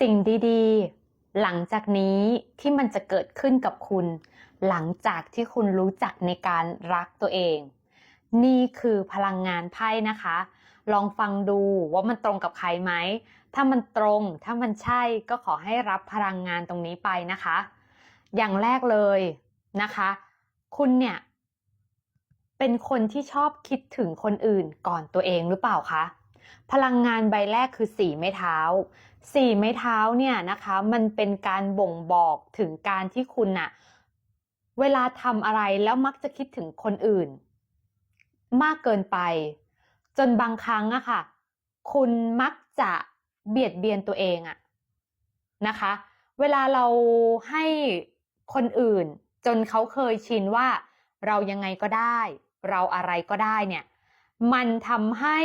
สิ่งดีๆ หลังจากนี้ที่มันจะเกิดขึ้นกับคุณ หลังจากที่คุณรู้จักในการรักตัวเอง นี่คือพลังงานไพ่นะคะ ลองฟังดูว่ามันตรงกับใครไหม ถ้ามันตรง ถ้ามันใช่ก็ขอให้รับพลังงานตรงนี้ไปนะคะ อย่างแรกเลยนะคะ คุณเนี่ยเป็นคนที่ชอบคิดถึงคนอื่นก่อนตัวเองหรือเปล่าคะ พลังงานใบแรกคือสี่ไม้เท้าสี่ไม้เท้าเนี่ยนะคะมันเป็นการบ่งบอกถึงการที่คุณน่ะเวลาทำอะไรแล้วมักจะคิดถึงคนอื่น มากเกินไป จนบางครั้งอะค่ะ คุณมักจะเบียดเบียนตัวเองอะนะคะ เวลาเราให้คนอื่น จนเขาเคยชินว่า เรายังไงก็ได้ เราอะไรก็ได้เนี่ย มันทำให้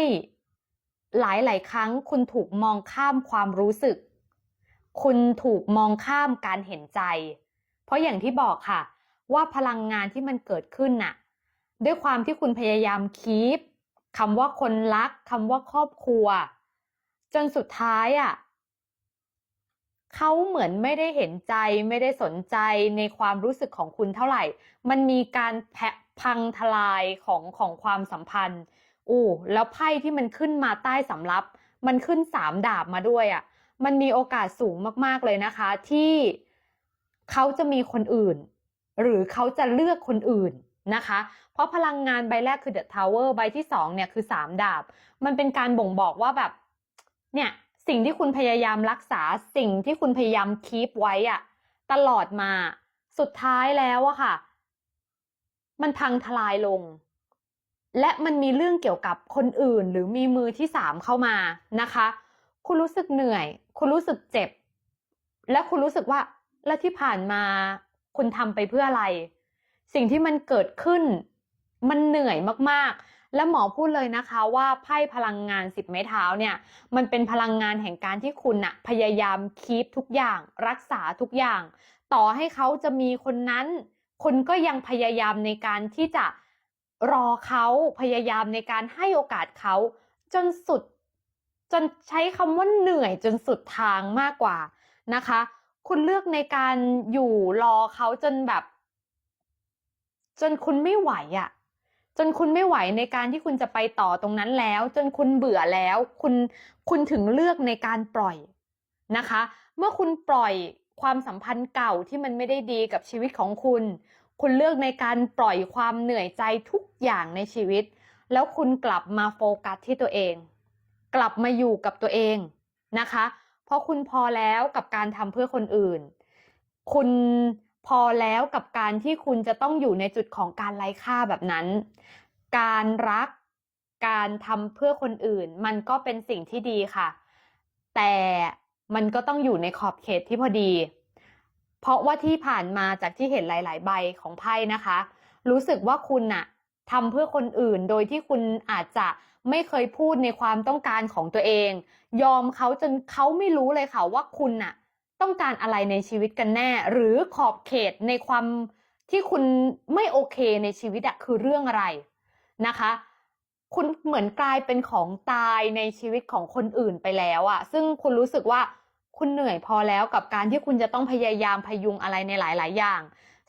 หลายๆครั้งคุณถูกมองข้ามความรู้สึก คุณถูกมองข้ามการเห็นใจ เพราะอย่างที่บอกค่ะ ว่าพลังงานที่มันเกิดขึ้นน่ะ ด้วยความที่คุณพยายามคีปคำว่าคนรักคำว่าครอบครัว จนสุดท้ายอะเขาเหมือนไม่ได้เห็นใจไม่ได้สนใจในความรู้สึกของคุณเท่าไหร่ มันมีการแผะพังทลายของของความสัมพันธ์ อู้แล้วไพ่ที่มันขึ้นมาใต้สำรับมันขึ้นสามดาบมาด้วยอะ่ะ มันมีโอกาสสูงมากๆเลยนะคะ ที่เขาจะมีคนอื่น หรือเขาจะเลือกคนอื่นนะคะ เพราะพลังงานใบแรกคือ The Tower ใบที่สองเนี่ยคือสามดาบ มันเป็นการบ่งบอกว่าแบบ เนี่ยสิ่งที่คุณพยายามรักษาสิ่งที่คุณพยายามคีปไว้อะตลอดมาสุดท้ายแล้วอะค่ะ มันพังทลายลง และมันมีเรื่องเกี่ยวกับคนอื่นหรือมีมือที่สามเข้ามานะคะ คุณรู้สึกเหนื่อย คุณรู้สึกเจ็บ และคุณรู้สึกว่าแล้วที่ผ่านมาคุณทำไปเพื่ออะไร สิ่งที่มันเกิดขึ้น มันเหนื่อยมากๆ และหมอพูดเลยนะคะว่าไพ่พลังงานสิบไม้เท้าเนี่ย มันเป็นพลังงานแห่งการที่คุณอะพยายามคีปทุกอย่าง รักษาทุกอย่าง ต่อให้เขาจะมีคนนั้น คุณก็ยังพยายามในการที่จะ รอเขาพยายามในการให้โอกาสเขาจนสุด จนใช้คำว่าเหนื่อยจนสุดทางมากกว่านะคะ คุณเลือกในการอยู่รอเขาจนแบบ จนคุณไม่ไหวอะ่ะ จนคุณไม่ไหวในการที่คุณจะไปต่อตรงนั้นแล้ว จนคุณเบื่อแล้ว คุณคุณถึงเลือกในการปล่อยนะคะ เมื่อคุณปล่อยความสัมพันธ์เก่าที่มันไม่ได้ดีกับชีวิตของคุณ คุณเลือกในการปล่อยความเหนื่อยใจทุกอย่างในชีวิต แล้วคุณกลับมาโฟกัสที่ตัวเอง กลับมาอยู่กับตัวเองนะคะ เพราะคุณพอแล้วกับการทำเพื่อคนอื่น คุณพอแล้วกับการที่คุณจะต้องอยู่ในจุดของการไร้ค่าแบบนั้น การรัก การทำเพื่อคนอื่น มันก็เป็นสิ่งที่ดีค่ะ แต่มันก็ต้องอยู่ในขอบเขตที่พอดี เพราะว่าที่ผ่านมาจากที่เห็นหลาย ๆ ใบของไพ่นะคะ รู้สึกว่าคุณน่ะทำเพื่อคนอื่นโดยที่คุณอาจจะไม่เคยพูดในความต้องการของตัวเอง ยอมเขาจนเขาไม่รู้เลยค่ะว่าคุณน่ะ ต้องการอะไรในชีวิตกันแน่ หรือขอบเขตในความที่คุณไม่โอเคในชีวิตอะคือเรื่องอะไรนะคะ คุณเหมือนกลายเป็นของตายในชีวิตของคนอื่นไปแล้วอะซึ่งคุณรู้สึกว่า คุณเหนื่อยพอแล้วกับการที่คุณจะต้องพยายามพยุงอะไรในหลาย ๆ อย่าง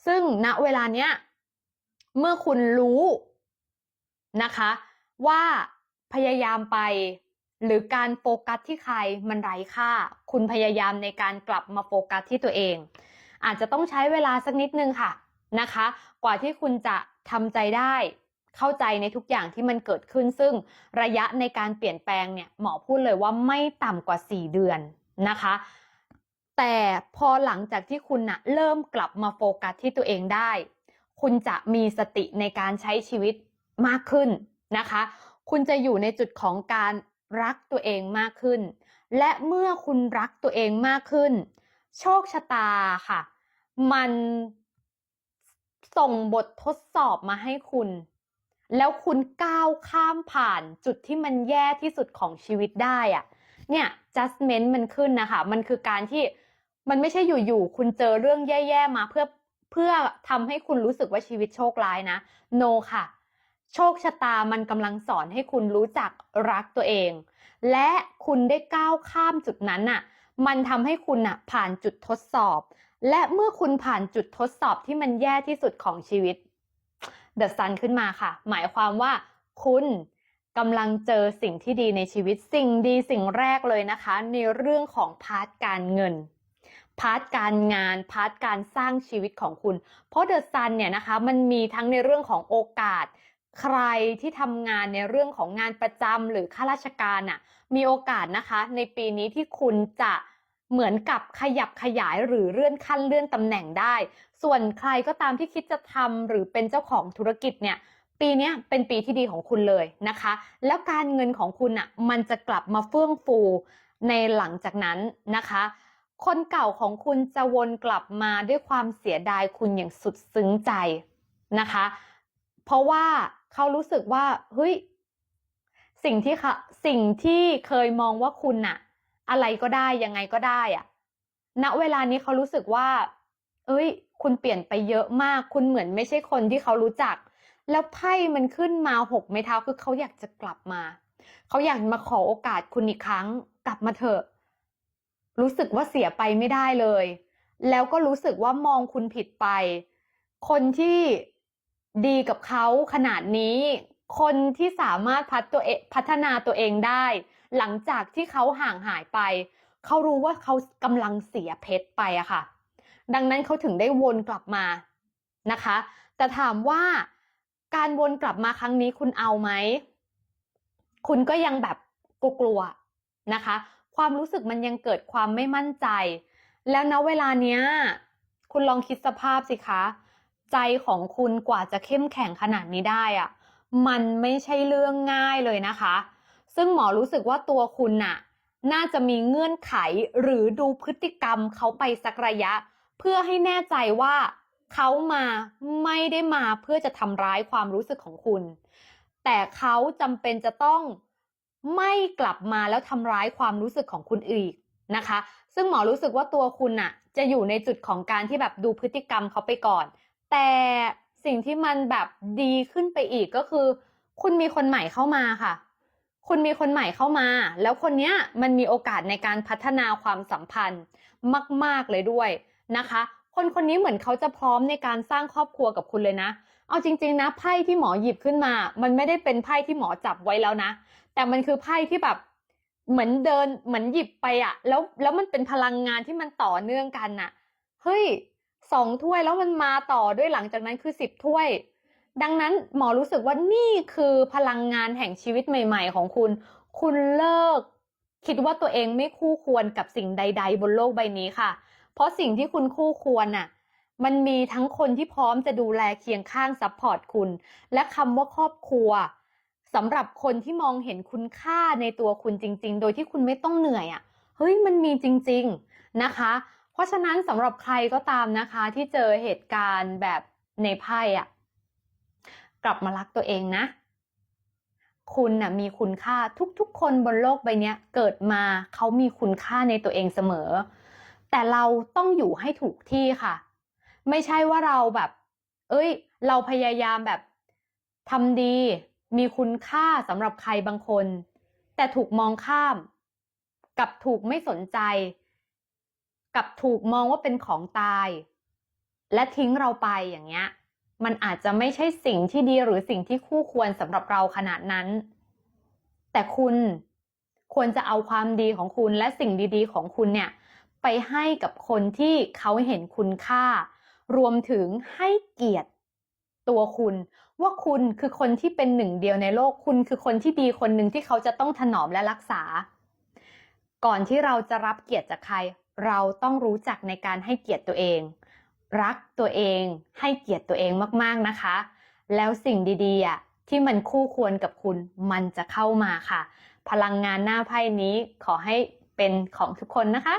ซึ่งณเวลาเนี้ยเมื่อคุณรู้นะคะ ว่าพยายามไปหรือการโฟกัสที่ใครมันไร้ค่า คุณพยายามในการกลับมาโฟกัสที่ตัวเอง อาจจะต้องใช้เวลาสักนิดนึงค่ะนะคะ กว่าที่คุณจะทำใจได้เข้าใจในทุกอย่างที่มันเกิดขึ้น ซึ่งระยะในการเปลี่ยนแปลงเนี่ยหมอพูดเลยว่าไม่ต่ำกว่า 4 เดือน นะคะ แต่พอหลังจากที่คุณนะเริ่มกลับมาโฟกัสที่ตัวเองได้ คุณจะมีสติในการใช้ชีวิตมากขึ้นนะคะ คุณจะอยู่ในจุดของการรักตัวเองมากขึ้น และเมื่อคุณรักตัวเองมากขึ้น โชคชะตาค่ะ มันส่งบททดสอบมาให้คุณ แล้วคุณก้าวข้ามผ่านจุดที่มันแย่ที่สุดของชีวิตได้อะเนี่ย judgment มันขึ้นนะคะ มันคือการที่มันไม่ใช่อยู่ๆคุณเจอเรื่องแย่ๆมาเพื่อเพื่อทำให้คุณรู้สึกว่าชีวิตโชคร้ายนะ no ค่ะ โชคชะตามันกำลังสอนให้คุณรู้จักรักตัวเอง และคุณได้ก้าวข้ามจุดนั้นน่ะ มันทำให้คุณน่ะผ่านจุดทดสอบ และเมื่อคุณผ่านจุดทดสอบที่มันแย่ที่สุดของชีวิต The Sun ขึ้นมาค่ะ หมายความว่าคุณ กำลังเจอสิ่งที่ดีในชีวิตสิ่งดีสิ่งแรกเลยนะคะ ในเรื่องของพาร์ทการเงิน พาร์ทการงานพาร์ทการสร้างชีวิตของคุณ เพราะ The Sun เนี่ยนะคะมันมีทั้งในเรื่องของโอกาส ใครที่ทำงานในเรื่องของงานประจำหรือข้าราชการน่ะมีโอกาสนะคะ ในปีนี้ที่คุณจะเหมือนกับขยับขยายหรือเลื่อนขั้นเลื่อนตำแหน่งได้ ส่วนใครก็ตามที่คิดจะทำหรือเป็นเจ้าของธุรกิจเนี่ย ปีนี้เป็นปีที่ดีของคุณเลยนะคะ แล้วการเงินของคุณอะมันจะกลับมาเฟื่องฟูในหลังจากนั้นนะคะ คนเก่าของคุณจะวนกลับมาด้วยความเสียดายคุณอย่างสุดซึ้งใจนะคะ เพราะว่าเขารู้สึกว่าเฮ้ยสิ่งที่เขาสิ่งที่เคยมองว่าคุณน่ะอะไรก็ได้ยังไงก็ได้อะณเวลานี้เขารู้สึกว่า เอ้ย คุณเปลี่ยนไปเยอะมาก คุณเหมือนไม่ใช่คนที่เขารู้จัก แล้วไพ่มันขึ้นมาหกไม้เท้าคือเขาอยากจะกลับมา เขาอยากมาขอโอกาสคุณอีกครั้ง กลับมาเถอะ รู้สึกว่าเสียไปไม่ได้เลย แล้วก็รู้สึกว่ามองคุณผิดไป คนที่ดีกับเขาขนาดนี้ คนที่สามารถพัฒตัวเองพัฒนาตัวเองได้ หลังจากที่เขาห่างหายไป เขารู้ว่าเขากำลังเสียเพชรไปอะค่ะ ดังนั้นเขาถึงได้วนกลับมานะคะ แต่ถามว่า การวนกลับมาครั้งนี้คุณเอาไหม คุณก็ยังแบบกลัวๆนะคะ ความรู้สึกมันยังเกิดความไม่มั่นใจ แล้วณเวลาเนี้ย คุณลองคิดสภาพสิคะ ใจของคุณกว่าจะเข้มแข็งขนาดนี้ได้อะมันไม่ใช่เรื่องง่ายเลยนะคะ ซึ่งหมอรู้สึกว่าตัวคุณน่ะ น่าจะมีเงื่อนไขหรือดูพฤติกรรมเขาไปสักระยะ เพื่อให้แน่ใจว่า เขามาไม่ได้มาเพื่อจะทำร้ายความรู้สึกของคุณ แต่เขาจำเป็นจะต้องไม่กลับมาแล้วทำร้ายความรู้สึกของคุณอีกนะคะ ซึ่งหมอรู้สึกว่าตัวคุณน่ะ จะอยู่ในจุดของการที่แบบดูพฤติกรรมเขาไปก่อน แต่สิ่งที่มันแบบดีขึ้นไปอีกก็คือ คุณมีคนใหม่เข้ามาค่ะ คุณมีคนใหม่เข้ามา แล้วคนเนี้ยมันมีโอกาสในการพัฒนาความสัมพันธ์มาก ๆเลยด้วยนะคะ คนคนนี้เหมือนเขาจะพร้อมในการสร้างครอบครัวกับคุณเลยนะ เอาจริง ๆ นะไพ่ที่หมอหยิบขึ้นมา มันไม่ได้เป็นไพ่ที่หมอจับไว้แล้วนะ แต่มันคือไพ่ที่แบบเหมือนเดินเหมือนหยิบไปอะแล้วแล้วมันเป็นพลังงานที่มันต่อเนื่องกันน่ะ เฮ้ยสองถ้วยแล้วมันมาต่อด้วยหลังจากนั้นคือสิบถ้วย ดังนั้นหมอรู้สึกว่านี่คือพลังงานแห่งชีวิตใหม่ ๆ ของคุณ คุณเลิก คิดว่าตัวเองไม่คู่ควรกับสิ่งใด ๆ บนโลกใบนี้ค่ะ เพราะสิ่งที่คุณคู่ควรน่ะ มันมีทั้งคนที่พร้อมจะดูแลเคียงข้างซัพพอร์ตคุณ และคำว่าครอบครัวสำหรับคนที่มองเห็นคุณค่าในตัวคุณจริง ๆ โดยที่คุณไม่ต้องเหนื่อยอะ่ะ เฮ้ยมันมีจริง ๆนะคะ เพราะฉะนั้นสำหรับใครก็ตามนะคะ ที่เจอเหตุการณ์แบบในไพ่อะกลับมารักตัวเองนะ คุณน่ะมีคุณค่าทุกๆ คนบนโลกใบนี้เกิดมาเขามีคุณค่าในตัวเองเสมอ แต่เราต้องอยู่ให้ถูกที่ค่ะ ไม่ใช่ว่าเราแบบ เอ้ย เราพยายามแบบทำดี มีคุณค่าสำหรับใครบางคน แต่ถูกมองข้าม กับถูกไม่สนใจ กับถูกมองว่าเป็นของตาย และทิ้งเราไปอย่างเงี้ย มันอาจจะไม่ใช่สิ่งที่ดีหรือสิ่งที่คู่ควรสำหรับเราขนาดนั้น แต่คุณควรจะเอาความดีของคุณและสิ่งดีๆ ของคุณเนี่ย ไปให้กับคนที่เขาเห็นคุณค่า รวมถึงให้เกียรติตัวคุณ ว่าคุณคือคนที่เป็นหนึ่งเดียวในโลกคุณคือคนที่ดีคนหนึ่งที่เขาจะต้องถนอมและรักษา ก่อนที่เราจะรับเกียรติจากใคร เราต้องรู้จักในการให้เกียรติตัวเอง รักตัวเอง ให้เกียรติตัวเองมากๆนะคะ แล้วสิ่งดีๆอะที่มันคู่ควรกับคุณมันจะเข้ามาค่ะ พลังงานหน้าไพ่นี้ขอให้เป็นของทุกคนนะคะ